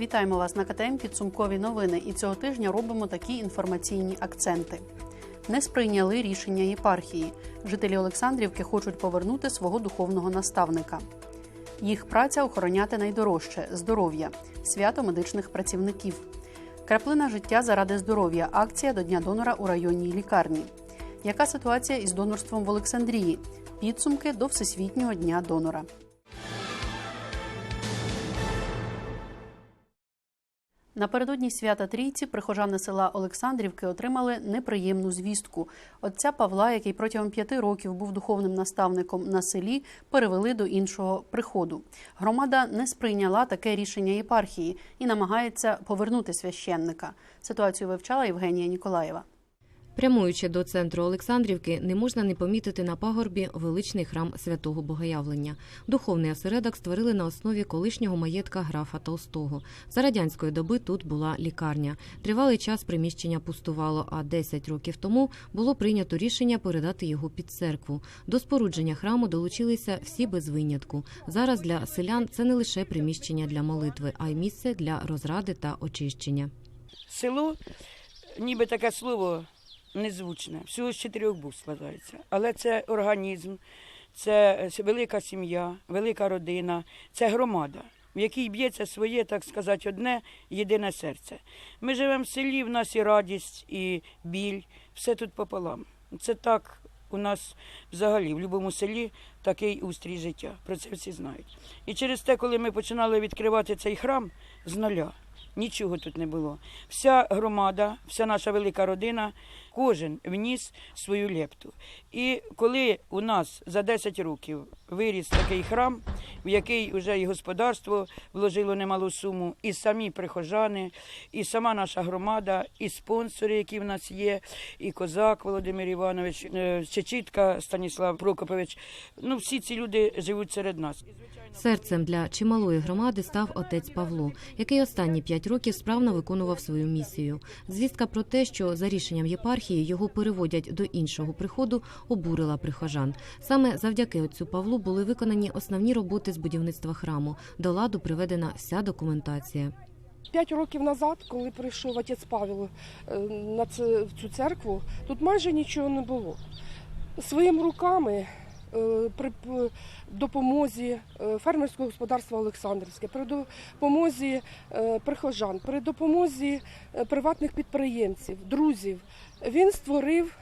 Вітаємо вас на КТМ Підсумкові новини. І цього тижня робимо такі інформаційні акценти. Не сприйняли рішення єпархії. Жителі Олександрівки хочуть повернути свого духовного наставника. Їх праця охороняти найдорожче здоров'я, свято медичних працівників. Краплина життя заради здоров'я. Акція до Дня донора у районній лікарні. Яка ситуація із донорством в Олександрії? Підсумки до Всесвітнього дня донора. Напередодні свята Трійці прихожани села Олександрівки отримали неприємну звістку. Отця Павла, який протягом п'яти років був духовним наставником на селі, перевели до іншого приходу. Громада не сприйняла таке рішення єпархії і намагається повернути священника. Ситуацію вивчала Євгенія Ніколаєва. Прямуючи до центру Олександрівки, не можна не помітити на пагорбі величний храм святого Богоявлення. Духовний осередок створили на основі колишнього маєтка графа Толстого. За радянської доби тут була лікарня. Тривалий час приміщення пустувало, а 10 років тому було прийнято рішення передати його під церкву. До спорудження храму долучилися всі без винятку. Зараз для селян це не лише приміщення для молитви, а й місце для розради та очищення. Село, ніби таке слово незвучне, всього з чотирьох букв складається. Але це організм, це велика сім'я, велика родина, це громада, в якій б'ється своє, так сказати, одне єдине серце. Ми живемо в селі, в нас і радість, і біль, все тут пополам. Це так у нас взагалі в будь-якому селі такий устрій життя. Про це всі знають. І через те, коли ми починали відкривати цей храм з нуля, нічого тут не було. Вся громада, вся наша велика родина, кожен вніс свою лепту. І коли у нас за 10 років виріс такий храм, в який вже і господарство вложило немалу суму, і самі прихожани, і сама наша громада, і спонсори, які в нас є, і козак Володимир Іванович, е, Чечітка Станіслав Прокопович. Ну, всі ці люди живуть серед нас. Серцем для чималої громади став отець Павло, який останні п'ять років справно виконував свою місію. Звістка про те, що за рішенням єпархії його переводять до іншого приходу, обурила прихожан. Саме завдяки отцю Павлу були виконані основні роботи з будівництва храму. До ладу приведена вся документація. П'ять років назад, коли прийшов отець Павел е, на цю церкву, тут майже нічого не було. Своїми руками при допомозі е, фермерського господарства Олександрівське, при допомозі е, прихожан, при допомозі е, приватних підприємців, друзів, він створив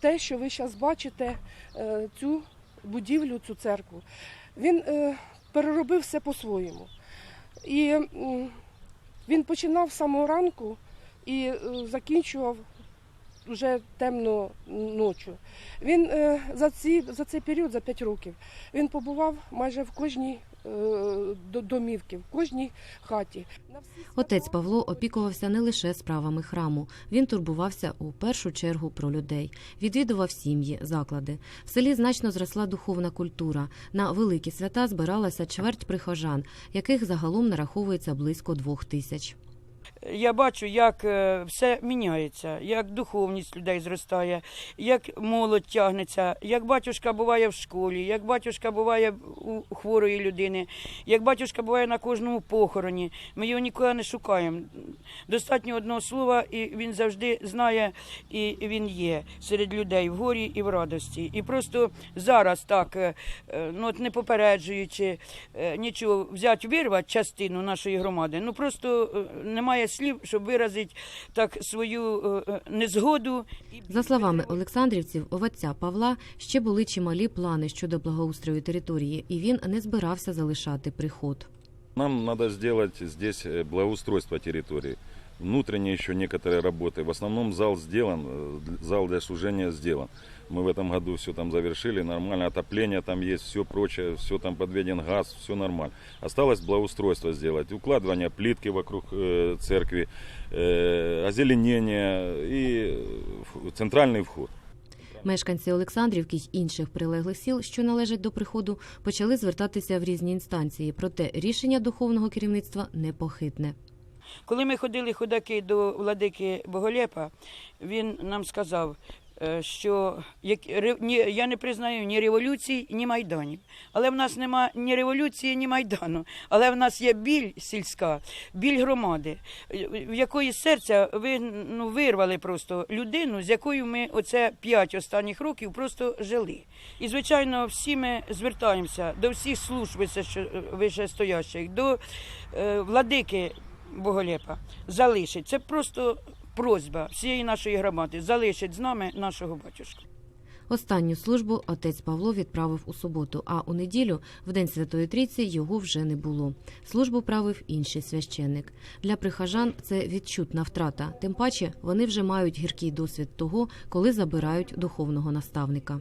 те, що ви зараз бачите, е, цю будівлю, цю церкву. Він е, переробив все по-своєму. І він починав з самого ранку і е, закінчував вже темно ночі. Він е, за, ці, за цей період, за 5 років, він побував майже в кожній е, домівці, в кожній хаті. Отець Павло опікувався не лише справами храму. Він турбувався у першу чергу про людей, відвідував сім'ї, заклади. В селі значно зросла духовна культура. На великі свята збиралася чверть прихожан, яких загалом нараховується близько двох тисяч. Я бачу, як е, все міняється, як духовність людей зростає, як молодь тягнеться, як батюшка буває в школі, як батюшка буває у хворої людини, як батюшка буває на кожному похороні. Ми його ніколи не шукаємо. Достатньо одного слова, і він завжди знає, і він є серед людей в горі і в радості. І просто зараз так, е, е, ну от не попереджуючи нічого, взяти вирвати частину нашої громади. Ну просто немає слів, щоб виразити так свою е, е, незгоду. За словами Олександрівців, у отця Павла ще були чималі плани щодо благоустрою території, і він не збирався залишати приход. Нам надо сделать здесь э, благоустройство территории. Внутренние еще некоторые работы. В основном зал сделан, э, зал для служения сделан. Мы в этом году все там завершили, нормально, отопление там есть, все прочее, все там подведен газ, все нормально. Осталось благоустройство сделать, укладывание плитки вокруг э, церкви, э, озеленение и э, ф- центральный вход. Мешканці Олександрівки й інших прилеглих сіл, що належать до приходу, почали звертатися в різні інстанції. Проте рішення духовного керівництва непохитне. Коли ми ходили ходаки до владики Боголєпа, він нам сказав: е, що ре- ні, я не признаю ні революції, ні майданів. Але в нас нема ні революції, ні майдану. Але в нас є біль сільська, біль громади, е, в якої серця ви ну, вирвали просто людину, з якою ми оце п'ять останніх років просто жили. І, звичайно, всі ми звертаємося до всіх служб вище- вищестоящих, до е, владики Боголєпа залишить. Це просто просьба всієї нашої громади залишить з нами нашого батюшку. Останню службу отець Павло відправив у суботу, а у неділю, в день Святої Трійці, його вже не було. Службу правив інший священник. Для прихожан це відчутна втрата. Тим паче вони вже мають гіркий досвід того, коли забирають духовного наставника.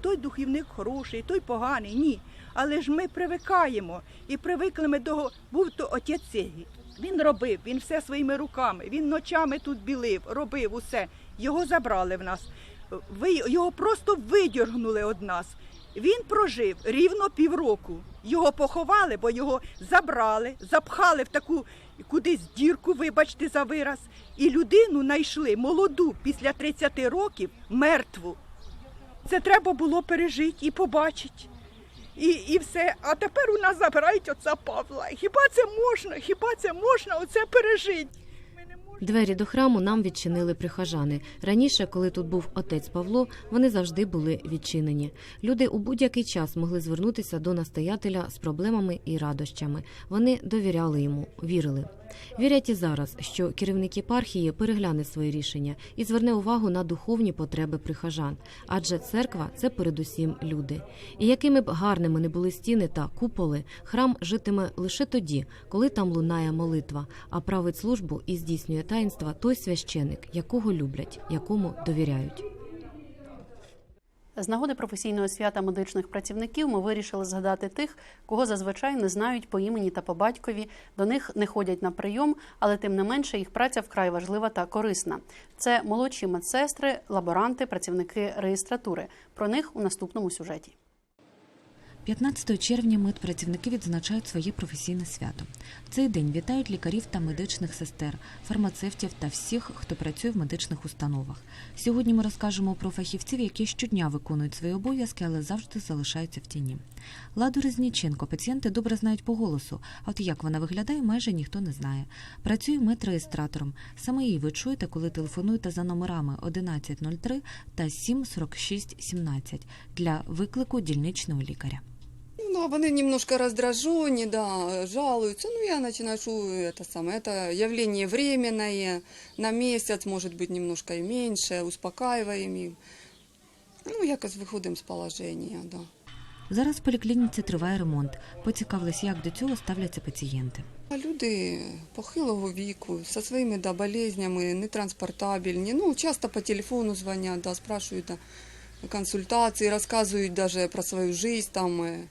той духівник хороший, той поганий, ні. Але ж ми привикаємо і привикли ми до був то отець Сергій. Він робив, він все своїми руками, він ночами тут білив, робив усе. Його забрали в нас. Ви його просто видіргнули від нас. Він прожив рівно півроку. Його поховали, бо його забрали, запхали в таку кудись дірку, вибачте за вираз. І людину знайшли молоду після 30 років мертву. Це треба було пережити і побачити. І, і все. А тепер у нас забирають отця Павла. Хіба це можна? Хіба це можна оце пережити? Двері до храму нам відчинили прихожани. Раніше, коли тут був отець Павло, вони завжди були відчинені. Люди у будь-який час могли звернутися до настоятеля з проблемами і радощами. Вони довіряли йому, вірили. Вірять і зараз, що керівник єпархії перегляне свої рішення і зверне увагу на духовні потреби прихожан, адже церква це передусім люди. І якими б гарними не були стіни та куполи, храм житиме лише тоді, коли там лунає молитва, а править службу і здійснює таїнства той священик, якого люблять, якому довіряють. З нагоди професійного свята медичних працівників ми вирішили згадати тих, кого зазвичай не знають по імені та по батькові, до них не ходять на прийом, але тим не менше їх праця вкрай важлива та корисна. Це молодші медсестри, лаборанти, працівники реєстратури. Про них у наступному сюжеті. 15 червня медпрацівники відзначають своє професійне свято. В цей день вітають лікарів та медичних сестер, фармацевтів та всіх, хто працює в медичних установах. Сьогодні ми розкажемо про фахівців, які щодня виконують свої обов'язки, але завжди залишаються в тіні. Ладу Резніченко пацієнти добре знають по голосу, а от як вона виглядає, майже ніхто не знає. Працює медреєстратором. Саме її ви чуєте, коли телефонуєте за номерами 1103 та 74617 для виклику дільничного лікаря. Ну, вони немножко раздражені, да, жалуются. Ну, я начинаю, что это самое, это явление временное, на месяц, может быть, немножко и меньше, успокаиваем их. Ну, якось виходимо з положення, да. Зараз в поліклініці триває ремонт. Поцікавились, як до цього ставляться пацієнти. Люди похилого віку, зі своїми да, болезнями, нетранспортабельні. Ну, часто по телефону дзвонять, да, спрашивают да, консультації, розказують даже про свою жизнь, там, э,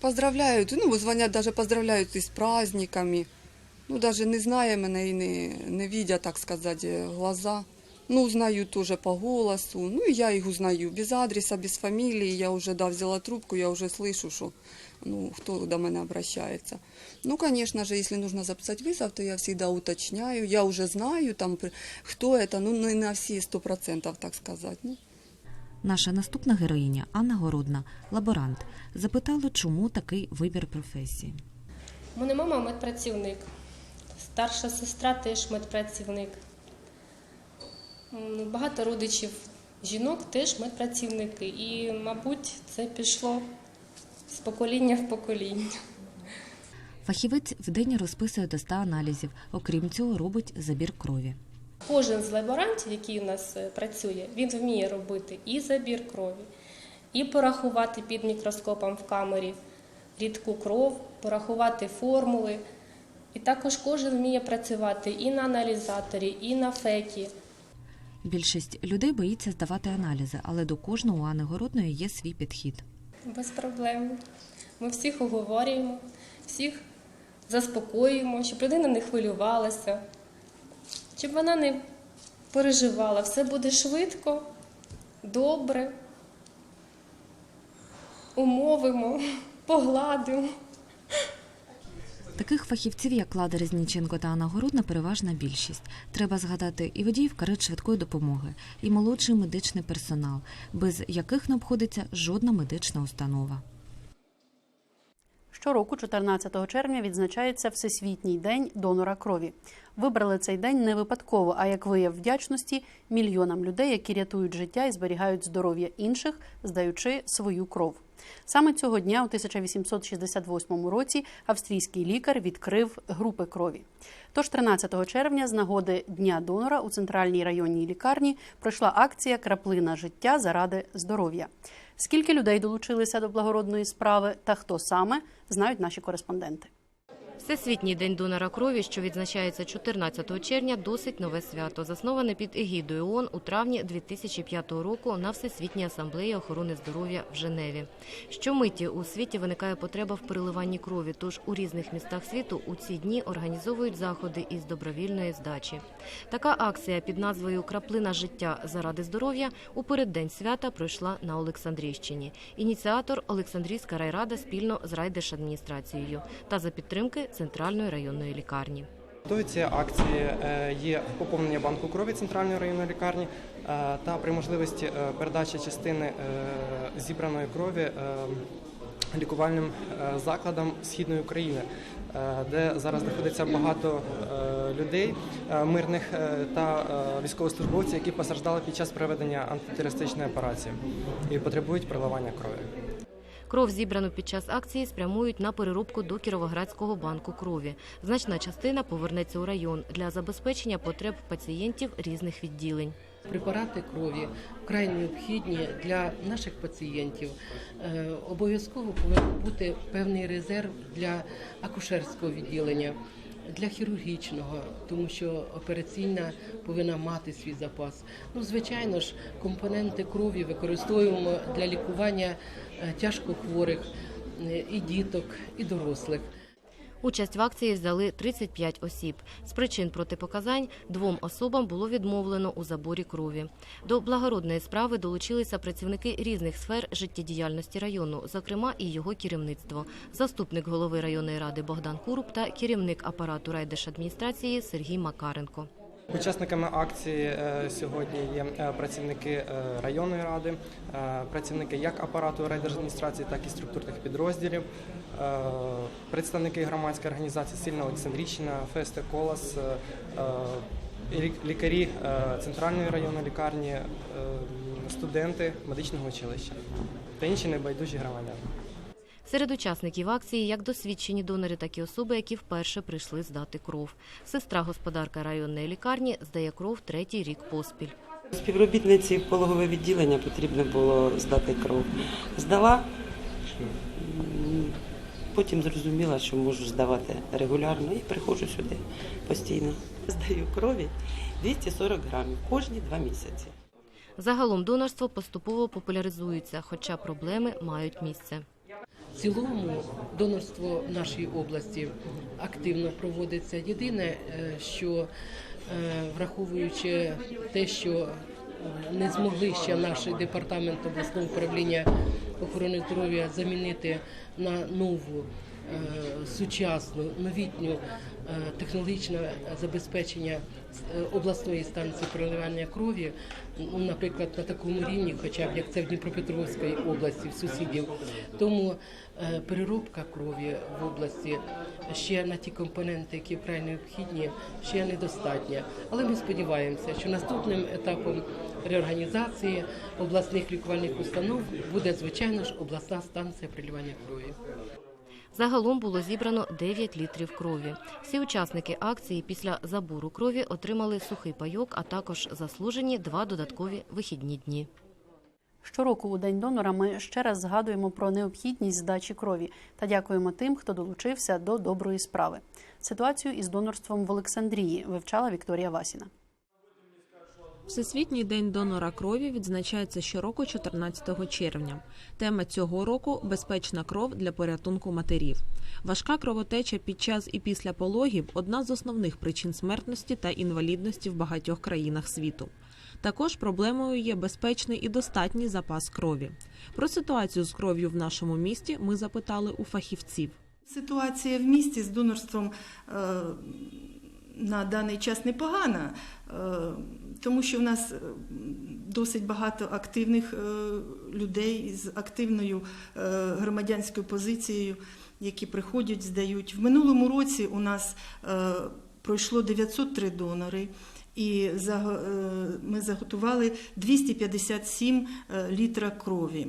поздравляють, ну, дзвонять, даже поздравляють із праздниками. Ну, даже не знає мене і не, не видя, так сказати, глаза. Ну, узнаю тоже по голосу. Ну, и я их узнаю. Без адреса, без фамилии. Я уже, да, взяла трубку, я уже слышу, что, ну, кто до меня обращается. Ну, конечно же, если нужно записать вызов, то я всегда уточняю. Я уже знаю, там, при- кто это, ну, не на все сто процентов, так сказать. Ну, Наша наступна героїня Анна Городна, лаборант, запитала, чому такий вибір професії. У мене мама медпрацівник, старша сестра теж медпрацівник. Багато родичів жінок теж медпрацівники. І, мабуть, це пішло з покоління в покоління. Фахівець вдень розписує до 100 аналізів. Окрім цього, робить забір крові. Кожен з лаборантів, який у нас е, працює, він вміє робити і забір крові, і порахувати під мікроскопом в камері рідку кров, порахувати формули. І також кожен вміє працювати і на аналізаторі, і на фекі. Більшість людей боїться здавати аналізи, але до кожного у Анни Городної є свій підхід. Без проблем. Ми всіх уговорюємо, всіх заспокоюємо, щоб людина не хвилювалася, щоб вона не переживала. Все буде швидко, добре. Умовимо, погладимо. Таких фахівців, як Лада Резніченко та Анна Городна, переважна більшість. Треба згадати і водіїв карет швидкої допомоги, і молодший медичний персонал, без яких не обходиться жодна медична установа. Щороку, 14 червня, відзначається Всесвітній день донора крові. Вибрали цей день не випадково, а як вияв вдячності мільйонам людей, які рятують життя і зберігають здоров'я інших, здаючи свою кров. Саме цього дня, у 1868 році, австрійський лікар відкрив групи крові. Тож 13 червня, з нагоди Дня донора у центральній районній лікарні пройшла акція Краплина життя заради здоров'я. Скільки людей долучилися до благородної справи та хто саме знають наші кореспонденти. Всесвітній день донора крові, що відзначається 14 червня, досить нове свято, засноване під егідою ООН у травні 2005 року на Всесвітній асамблеї охорони здоров'я в Женеві. Щомиті у світі виникає потреба в переливанні крові, тож у різних містах світу у ці дні організовують заходи із добровільної здачі. Така акція під назвою Краплина життя заради здоров'я у переддень свята пройшла на Олександрійщині. Ініціатор Олександрійська райрада спільно з райдержадміністрацією та за підтримки Центральної районної лікарні. Цієї акції е, є поповнення банку крові центральної районної лікарні е, та при можливості е, передачі частини зібраної крові лікувальним закладам східної України, де зараз знаходиться багато людей, мирних та військовослужбовців, які постраждали під час проведення антитерористичної операції і потребують переливання крові. Кров, зібрану під час акції, спрямують на переробку до Кіровоградського банку крові. Значна частина повернеться у район для забезпечення потреб пацієнтів різних відділень. Препарати крові вкрай необхідні для наших пацієнтів. Е, Обов'язково повинен бути певний резерв для акушерського відділення, для хірургічного, тому що операційна повинна мати свій запас. Ну, звичайно ж, компоненти крові використовуємо для лікування е, тяжкохворих е, і діток, і дорослих. Участь в акції взяли 35 осіб. З причин протипоказань двом особам було відмовлено у заборі крові. До благородної справи долучилися працівники різних сфер життєдіяльності району, зокрема і його керівництво, заступник голови районної ради Богдан Куруб та керівник апарату райдержадміністрації Сергій Макаренко. Учасниками акції е, сьогодні є е, працівники е, районної ради, працівники як апарату райдержадміністрації, так і структурних підрозділів, представники громадської організації Сильна Олександрійщина, Фесте Колос, лі- лікарі центральної районної лікарні, студенти медичного училища та інші небайдужі громадяни. Серед учасників акції як досвідчені донори, так і особи, які вперше прийшли здати кров. Сестра господарка районної лікарні здає кров третій рік поспіль. Співробітниці пологове відділення потрібно було здати кров. Здала, потім зрозуміла, що можу здавати регулярно і приходжу сюди постійно. Здаю крові 240 грамів кожні два місяці. Загалом донорство поступово популяризується, хоча проблеми мають місце. Цілому донорство в нашій області активно проводиться. Єдине, е, що е, враховуючи те, що е, не змогли ще наш департамент обласного управління охорони здоров'я замінити на нову сучасну новітню е, технологічне забезпечення е, обласної станції переливання крові, наприклад, на такому рівні, хоча б як це в Дніпропетровській області, в сусідів. Тому е, переробка крові в області ще на ті компоненти, які вкрай необхідні, ще недостатня. Але ми сподіваємося, що наступним етапом реорганізації обласних лікувальних установ буде звичайно ж обласна станція переливання крові. Загалом було зібрано 9 літрів крові. Всі учасники акції після забору крові отримали сухий пайок, а також заслужені два додаткові вихідні дні. Щороку у День донора ми ще раз згадуємо про необхідність здачі крові та дякуємо тим, хто долучився до доброї справи. Ситуацію із донорством в Олександрії вивчала Вікторія Васіна. Всесвітній день донора крові відзначається щороку 14 червня. Тема цього року безпечна кров для порятунку матерів. Важка кровотеча під час і після пологів одна з основних причин смертності та інвалідності в багатьох країнах світу. Також проблемою є безпечний і достатній запас крові. Про ситуацію з кров'ю в нашому місті ми запитали у фахівців. Ситуація в місті з донорством е, на даний час непогана, е, тому що в нас е, досить багато активних е, людей з активною громадянською позицією, які приходять, здають. В минулому році у нас пройшло 903 донори. І ми заготували 257 е, літра крові.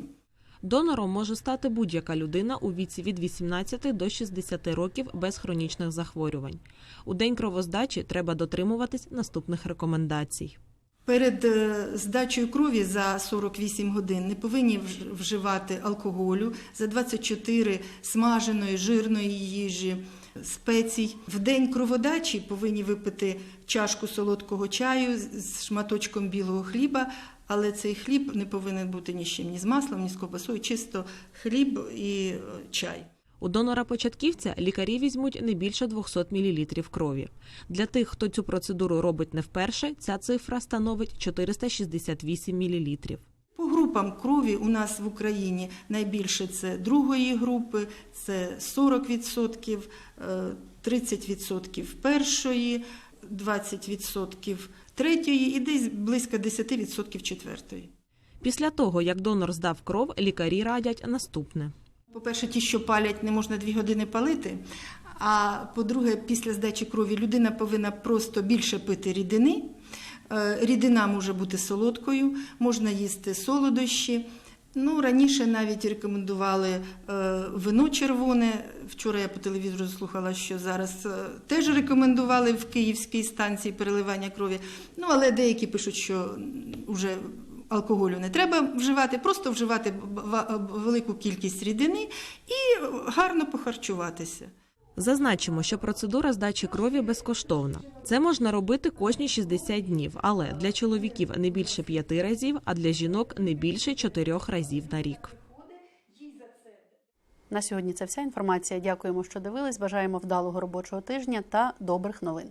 Донором може стати будь-яка людина у віці від 18 до 60 років без хронічних захворювань. У день кровоздачі треба дотримуватись наступних рекомендацій. Перед е, здачею крові за 48 годин не повинні вживати алкоголю, за 24 смаженої, жирної їжі, спецій. В день кроводачі повинні випити чашку солодкого чаю з- з шматочком білого хліба, але цей хліб не повинен бути ні з чим, ні з маслом, ні з ковбасою, чисто хліб і е, чай. У донора-початківця лікарі візьмуть не більше 200 мл крові. Для тих, хто цю процедуру робить не вперше, ця цифра становить 468 мл. По групам крові у нас в Україні найбільше це другої групи, це 40%, е, 30% першої, 20% третьої і десь близько 10% четвертої. Після того, як донор здав кров, лікарі радять наступне. По-перше, ті, що палять, не можна дві години палити. А по-друге, після здачі крові людина повинна просто більше пити рідини. Е, Рідина може бути солодкою, можна їсти солодощі. Ну, раніше навіть рекомендували е, вино червоне. Вчора я по телевізору слухала, що зараз е, теж рекомендували в київській станції переливання крові. Ну, але деякі пишуть, що вже алкоголю не треба вживати, просто вживати велику кількість рідини і гарно похарчуватися. Зазначимо, що процедура здачі крові безкоштовна. Це можна робити кожні 60 днів, але для чоловіків не більше 5 разів, а для жінок не більше 4 разів на рік. На сьогодні це вся інформація. Дякуємо, що дивились. Бажаємо вдалого робочого тижня та добрих новин.